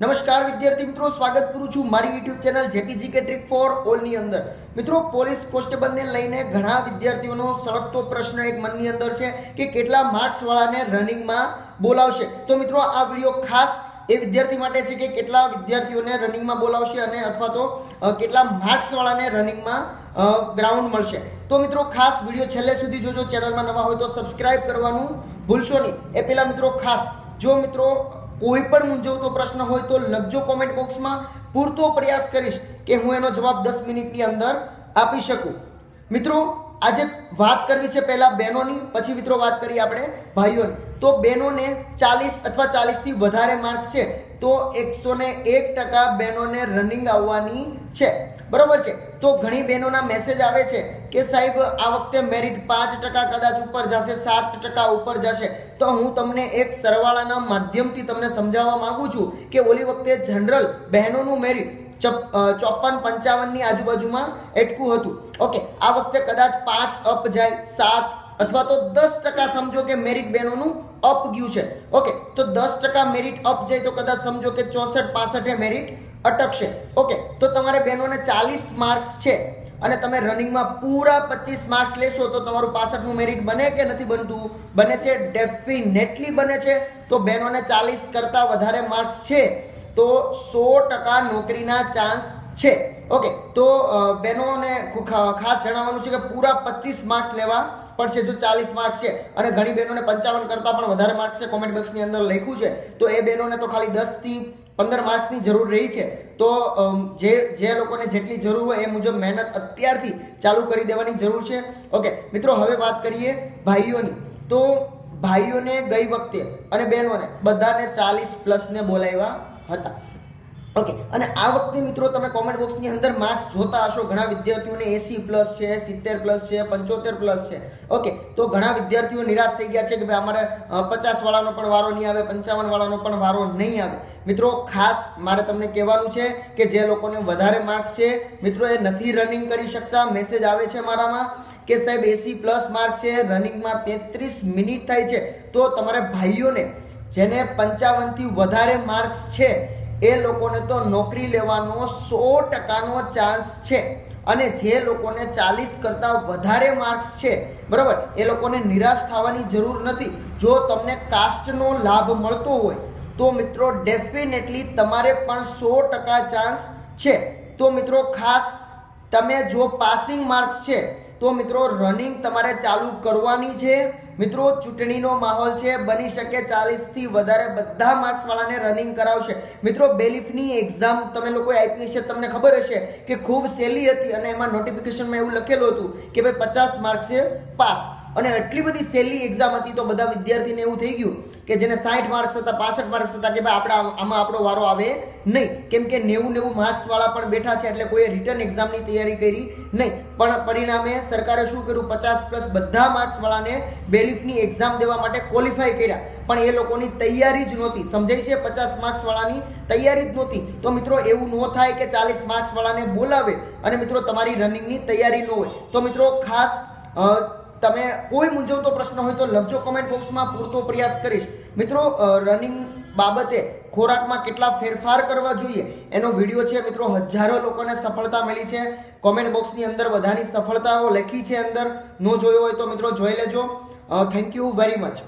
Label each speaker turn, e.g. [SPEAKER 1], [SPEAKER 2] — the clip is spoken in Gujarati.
[SPEAKER 1] નમસ્કાર વિદ્યાર્થી મિત્રો, સ્વાગત કરું છું મારી યુટ્યુબ ચેનલ જેપીજી કે ટ્રીક ફોર ઓલની અંદર. મિત્રો, પોલીસ કોન્સ્ટેબલને લઈને ઘણા વિદ્યાર્થીઓનો સળગતો પ્રશ્ન એક મનની અંદર છે કે કેટલા માર્ક્સ વાળાને રનિંગમાં બોલાવશે. તો મિત્રો, આ વીડિયો ખાસ એ વિદ્યાર્થી માટે છે કે કેટલા વિદ્યાર્થીઓને રનિંગમાં બોલાવશે અને અથવા તો કેટલા માર્ક્સ વાળાને રનિંગમાં ગ્રાઉન્ડ મળશે. તો મિત્રો, ખાસ વીડિયો છેલ્લે સુધી જોજો. ચેનલમાં નવા હોય તો સબસ્ક્રાઈબ કરવાનું ભૂલશો નહીં. એ પહેલાં મિત્રો, ખાસ જો મિત્રો કોઈ પણ મૂંઝવતો પ્રશ્ન હોય તો લખજો કોમેન્ટ બોક્સમાં પૂરતો પ્રયાસ કરીશ કે હું એનો જવાબ દસ મિનિટની અંદર આપી શકું. મિત્રો, આજે વાત કરવી છે પહેલા બહેનોની, પછી મિત્રો વાત કરીએ આપણે ભાઈઓની. તો બહેનોને ચાલીસ અથવા ચાલીસથી વધારે માર્ક્સ છે. તો એકસો ને એક ટકા બહેનોને રનિંગ આવવાની છે. બરોબર છે? તો ઘણી બહેનોના મેસેજ આવે છે કે સાહેબ, આ વખતે મેરિટ પાંચ ટકા કદાચ ઉપર જશે, સાત ટકા ઉપર જશે. તો હું તમને એક સરવાળાના માધ્યમથી તમને સમજાવવા માગું છું કે ઓલી વખતે જનરલ બહેનોનું મેરિટ ચોપન પંચાવનની આજુબાજુમાં એટકું હતું. ઓકે આ વખતે કદાચ પાંચ અપ જાય, સાત અથવા તો દસ ટકા સમજો કે મેરિટ બહેનોનું અપ ગયું છે. ઓકે તો દસ ટકા મેરિટ અપ જાય તો કદાચ સમજો કે ચોસઠ, પાસઠે મેરિટ અટકશે. ઓકે, તો તમારે બહેનોને ચાલીસ માર્ક્સ છે અને તમે રનિંગમાં પૂરા પચીસ માર્ક્સ લેશો તો તમારું પાસઠનું મેરિટ બને કે નથી બનતું? બને છે ડેફિનેટલી બને છે. તો બહેનોને ચાલીસ કરતાં વધારે માર્ક્સ છે તો સો ટકા નોકરીના ચાન્સ છે. ઓકે, તો બહેનોને ખાસ જણાવવાનું છે કે પૂરા પચીસ માર્ક્સ લેવા પડશે જો ચાલીસ માર્ક્સ છે. અને ઘણી બહેનોને પંચાવન કરતાં પણ વધારે માર્ક્સ છે. કોમેન્ટ બોક્સની અંદર લખ્યું છે. તો એ બહેનોને તો ખાલી દસથી પંદર માસની જરૂર રહી છે, તો જે જે લોકોને જેટલી જરૂર હોય એ મુજબ મહેનત અત્યારથી ચાલુ કરી દેવાની જરૂર છે. ઓકે, મિત્રો, હવે વાત કરીએ ભાઈઓની. તો ભાઈઓને ગઈ વખતે અને બહેનોને બધાને ચાલીસ પ્લસને બોલાવ્યા હતા. ઓકે અને આ વખતે મિત્રો તમે કોમેન્ટ બોક્સની અંદર માર્ક્સ જોતા હશો. ઘણા વિદ્યાર્થીઓને એસી પ્લસ છે, સિત્તેર પ્લસ છે, પંચોતેર પ્લસ છે. ઓકે તો ઘણા વિદ્યાર્થીઓ નિરાશ થઈ ગયા છે કે ભાઈ અમારે પચાસ વાળાનો પણ વારો નહીં આવે પંચાવન વાળાનો પણ વારો નહીં આવે. મિત્રો, ખાસ મારે તમને કહેવાનું છે કે જે લોકોને વધારે માર્ક્સ છે, મિત્રો, એ નથી રનિંગ કરી શકતા. મેસેજ આવે છે મારામાં કે સાહેબ એસી પ્લસ માર્ક છે રનિંગમાં તેત્રીસ મિનિટ થાય છે. તો તમારે ભાઈઓને, જેને પંચાવનથી વધારે માર્ક્સ છે એ લોકોને તો નોકરી લેવાનો સો ટકાનો ચાન્સ છે. અને જે લોકોને ચાલીસ કરતાં વધારે માર્ક્સ છે, બરાબર? એ લોકોને નિરાશ થવાની જરૂર નથી. જો તમને કાસ્ટનો લાભ મળતો હોય, તો મિત્રો ડેફિનેટલી તમારે પણ સો ટકા ચાન્સ છે. તો મિત્રો ખાસ તમે જો પાસિંગ માર્ક્સ છે, તો મિત્રો રનિંગ તમારે ચાલુ કરવાની છે. મિત્રો, ચૂંટણીનો માહોલ છે, બની શકે ચાલીસથી વધારે બધા માર્ક્સ વાળાને રનિંગ કરાવશે. મિત્રો, બેલીફની એક્ઝામ તમે લોકોએ આપી હશે, તમને ખબર હશે કે ખૂબ સહેલી હતી અને એમાં નોટિફિકેશનમાં એવું લખેલું હતું કે ભાઈ પચાસ માર્ક્સ છે, પાસ. અને એટલી બધી સહેલી એક્ઝામ હતી તો બધા વિદ્યાર્થીને એવું થઈ ગયું. કે જેને સાઠ માર્ક્સ હતા, પાસઠ માર્ક્સ હતા કે ભાઈ આપણે આમાં આપણો વારો આવે નહીં. કેમ કે નેવું નેવું માર્ક્સવાળા પણ બેઠા છે એટલે કોઈએ રિટર્ન એક્ઝામની તૈયારી કરી નહીં. પણ પરિણામે સરકારે શું કર્યું? પચાસ પ્લસ બધા માર્ક્સવાળાને બેલીફની એક્ઝામ દેવા માટે ક્વોલિફાય કર્યા. પણ એ લોકોની તૈયારી જ નહોતી. સમજાય છે પચાસ માર્ક્સવાળાની તૈયારી જ નહોતી. તો મિત્રો એવું ન થાય કે ચાલીસ માર્ક્સવાળાને બોલાવે અને મિત્રો તમારી રનિંગની તૈયારી ન હોય. તો મિત્રો ખાસ તમે કોઈ મૂંઝવતો પ્રશ્ન હોય તો લખજો કોમેન્ટ બોક્સમાં પૂરતો પ્રયાસ કરીશ. મિત્રો રનિંગ બાબતે ખોરાકમાં કેટલા ફેરફાર કરવા જોઈએ એનો વીડિયો છે. મિત્રો, હજારો લોકોને સફળતા મળી છે. કોમેન્ટ બોક્સની અંદર બધાની સફળતાઓ લખી છે અંદર. ન જોયો હોય તો મિત્રો જોઈ લેજો. Thank you very much